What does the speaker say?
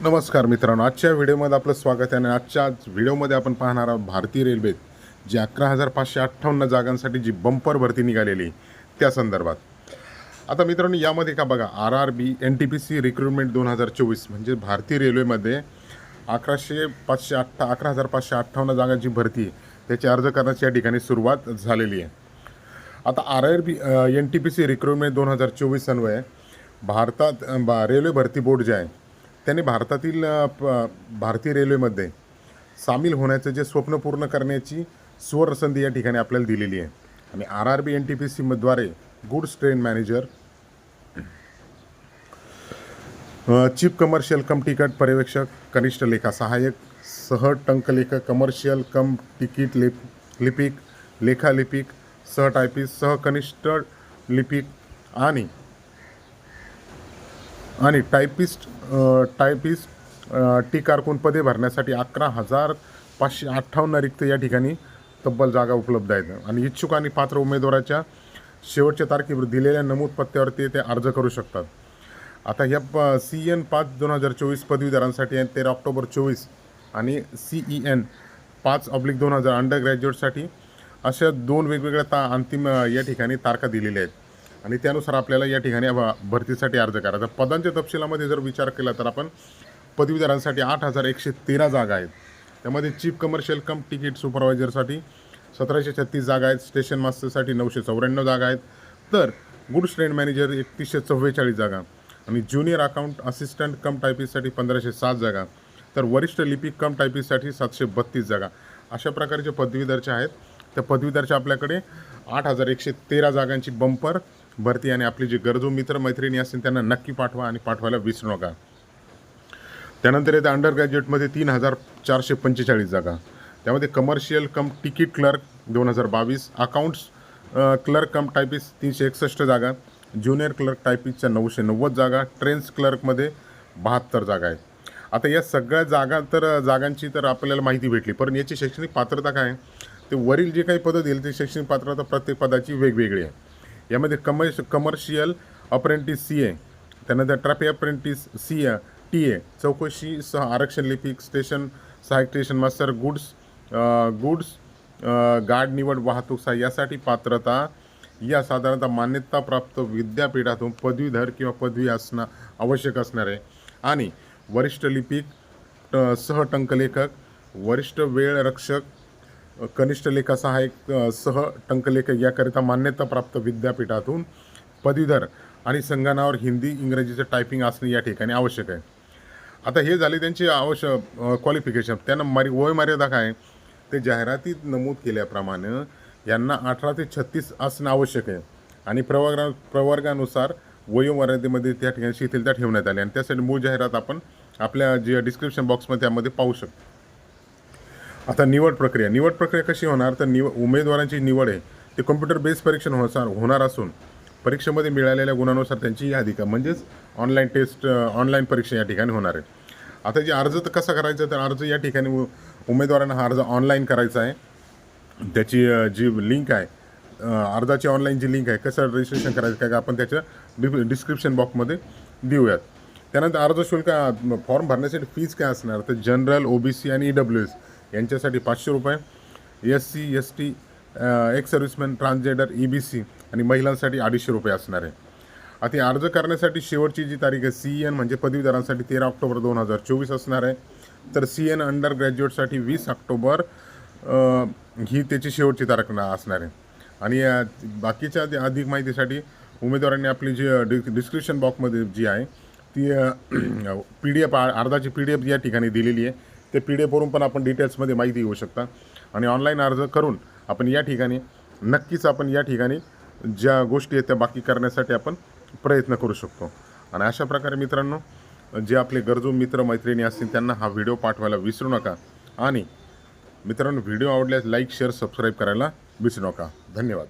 नमस्कार मित्रांनो आजच्या व्हिडिओमध्ये आपलं स्वागत आहे आणि आजच्या व्हिडिओमध्ये आपण पाहणार आहोत भारतीय रेल्वेत जी अकरा हजार पाचशे अठ्ठावन्न जागांसाठी जी बंपर भरती निघालेली त्या संदर्भात आता मित्रांनो यामध्ये का बघा R R B N T P C recruitment दोन हजार चोवीस म्हणजे भारतीय रेल्वेमध्ये अकराशे पाचशे अठ्ठा अकरा हजार पाचशे अठ्ठावन्न जागांची भरती आहे. त्याची अर्ज करण्याची या ठिकाणी सुरुवात झालेली आहे आता R R B N T P C recruitment दोन हजार चोवीस अन्वये भारतात बा रेल्वे भरती बोर्ड जे आहे त्यांनी भारतातील प- भारतीय रेल्वेमध्ये सामील होण्याचं जे स्वप्न पूर्ण करण्याची सुवर्णसंधी या ठिकाणी आपल्याला दिलेली आहे. आणि R R B N T P सीमद्वारे goods train manager chief commercial cum ticket पर्यवेक्षक कनिष्ठ लेखा सहाय्यक सह टंकलेखक कमर्शियल कम तिकीट लिप लिपिक लेखालिपिक सह टायपिस्ट सह कनिष्ठ लिपिक आणि आणि टायपिस्ट टायपिस्ट टी कारकून पदे भरण्यासाठी अकरा हजार पाचशे अठ्ठावन्न रिक्त या ठिकाणी तब्बल जागा उपलब्ध आहेत. आणि इच्छुक आणि पात्र उमेदवाराच्या शेवटच्या तारखेवर दिलेल्या नमूद पत्त्यावरती ते अर्ज करू शकतात. आता ह्या प सी एन पाच दोन हजार चोवीस पदवीधरांसाठी आणि तेरा ऑक्टोबर चोवीस आणि सी ई एन पाच ऑब्लिक दोन हजार अंडर ग्रॅज्युएटसाठी अशा दोन वेगवेगळ्या ता अंतिम या ठिकाणी तारखा दिलेल्या आहेत. आणि त्यानुसार आपल्याला या ठिकाणी भ- भरतीसाठी अर्ज करायचा पदांच्या तपशिलामध्ये जर विचार केला तर आपण पदवीधरांसाठी आठ हजार एकशे तेरा जागा आहेत. त्यामध्ये चीफ कमर्शियल कम तिकीट सुपरवायझरसाठी सतराशे छत्तीस जागा आहेत. स्टेशन मास्टरसाठी नऊशे चौऱ्याण्णव जागा आहेत. तर गुड्स ट्रेन मॅनेजर एकतीसशे चव्वेचाळीस जागा आणि ज्युनियर अकाउंट असिस्टंट कम टायपिस्टसाठी पंधराशे सात जागा. तर वरिष्ठ लिपिक कम टायपिस्टसाठी सातशे बत्तीस जागा. अशा प्रकारचे पदवीधरचे आहेत. त्या पदवीधरच्या आपल्याकडे आठ हजार एकशे तेरा जागांची बंपर भरती आणि आपली जी गरजू मित्र मैत्रिणी असतील त्यांना नक्की पाठवा आणि पाठवायला विसरू नका. त्यानंतर येते अंडर ग्रॅज्युएटमध्ये तीन हजार चारशे पंचेचाळीस जागा. त्यामध्ये कमर्शियल कम तिकीट क्लर्क दोन हजार बावीस अकाउंट्स क्लर्क कम टायपिस तीनशे एकसष्ट जागा ज्युनियर क्लर्क टायपिसच्या नऊशे नव्वद जागा ट्रेन्स क्लर्कमध्ये बहात्तर जागा आहेत. आता या सगळ्या जागा तर जागांची तर आपल्याला माहिती भेटली पण याची शैक्षणिक पात्रता काय आहे? ते वरील जे काही पदं दिली ते शैक्षणिक पात्रता प्रत्येक पदाची वेगवेगळी आहे. यामध्ये कमर्श कमर्शियल अप्रेंटिस सी ए त्यानंतर traffic apprentice C A T A चौकशी सह आरक्षण लिपिक स्टेशन सहाय्यक स्टेशन मास्टर गुड्स गुड्स अ, गार्ड निवड वाहतूक सहा यासाठी पात्रता या साधारणतः मान्यताप्राप्त विद्यापीठातून पदवीधर किंवा पदवी असणं आवश्यक असणार आहे. आणि वरिष्ठ लिपिक सह टंकलेखक वरिष्ठ वेळ रक्षक कनिष्ठ लेखा हा एक सह टंकलेखक याकरिता मान्यताप्राप्त विद्यापीठातून पदवीधर आणि संगणकावर हिंदी इंग्रजीचं टायपिंग असणे या ठिकाणी आवश्यक आहे. आता हे झाले त्यांची आवश्यक क्वालिफिकेशन त्यांना मर्य वय मर्यादा काय ते जाहिरातीत नमूद केल्याप्रमाणे यांना अठरा ते छत्तीस असणं आवश्यक आहे. आणि प्रवर्गा प्रवर्गानुसार वयोमर्यादेमध्ये त्या ठिकाणी शिथिलता ठेवण्यात आली आणि त्यासाठी मूळ जाहिरात आपण आपल्या जे डिस्क्रिप्शन बॉक्समध्ये त्यामध्ये पाहू शकतो. आता निवड प्रक्रिया निवड प्रक्रिया कशी होणार? तर निव उमेदवारांची निवड आहे. ते कम्प्युटर बेस्ड परीक्षण होणार होणार असून परीक्षेमध्ये मिळालेल्या गुणानुसार त्यांची यादी का? म्हणजेच ऑनलाईन टेस्ट ऑनलाईन परीक्षा या ठिकाणी होणार आहे. आता जे अर्ज तर कसा करायचा? तर अर्ज या ठिकाणी उ- उमेदवारांना हा अर्ज ऑनलाईन करायचा आहे. त्याची जी लिंक आहे अर्जाची ऑनलाईन जी लिंक आहे कसं रजिस्ट्रेशन करायचं? काय आपण त्याच्या डि डिस्क्रिप्शन बॉक्समध्ये देऊयात. त्यानंतर अर्ज शुल्क फॉर्म भरण्यासाठी फीज काय असणार? तर जनरल ओ बी सी आणि ई डब्ल्यू एस यांच्यासाठी पाचशे रुपये. S C S T ex serviceman transgender E B C आणि महिलांसाठी अडीचशे रुपये असणार आहे. आता अर्ज करण्यासाठी शेवटची जी तारीख आहे सी एन म्हणजे पदवीधरांसाठी तेरा ऑक्टोबर दोन हजार चोवीस असणार आहे. तर सी एन अंडर ग्रॅज्युएटसाठी वीस ऑक्टोबर ही त्याची शेवटची तारीख ना- असणार आहे. आणि बाकीच्या अधिक माहितीसाठी उमेदवारांनी आपली जी डि डिस्क्रिप्शन बॉक्समध्ये जी आहे ती पी डी एफ अर्धाची पी डी एफ या ठिकाणी दिलेली आहे. ते पी डी एफवरून पण आपण डिटेल्समध्ये माहिती घेऊ शकता. आणि ऑनलाईन अर्ज करून आपण या ठिकाणी नक्कीच आपण या ठिकाणी ज्या गोष्टी आहेत त्या बाकी करण्यासाठी आपण प्रयत्न करू शकतो. आणि अशा प्रकारे मित्रांनो जे आपले गरजू मित्र मैत्रिणी असतील त्यांना हा व्हिडिओ पाठवायला विसरू नका. आणि मित्रांनो व्हिडिओ आवडल्यास लाईक शेअर सबस्क्राईब करायला विसरू नका. धन्यवाद.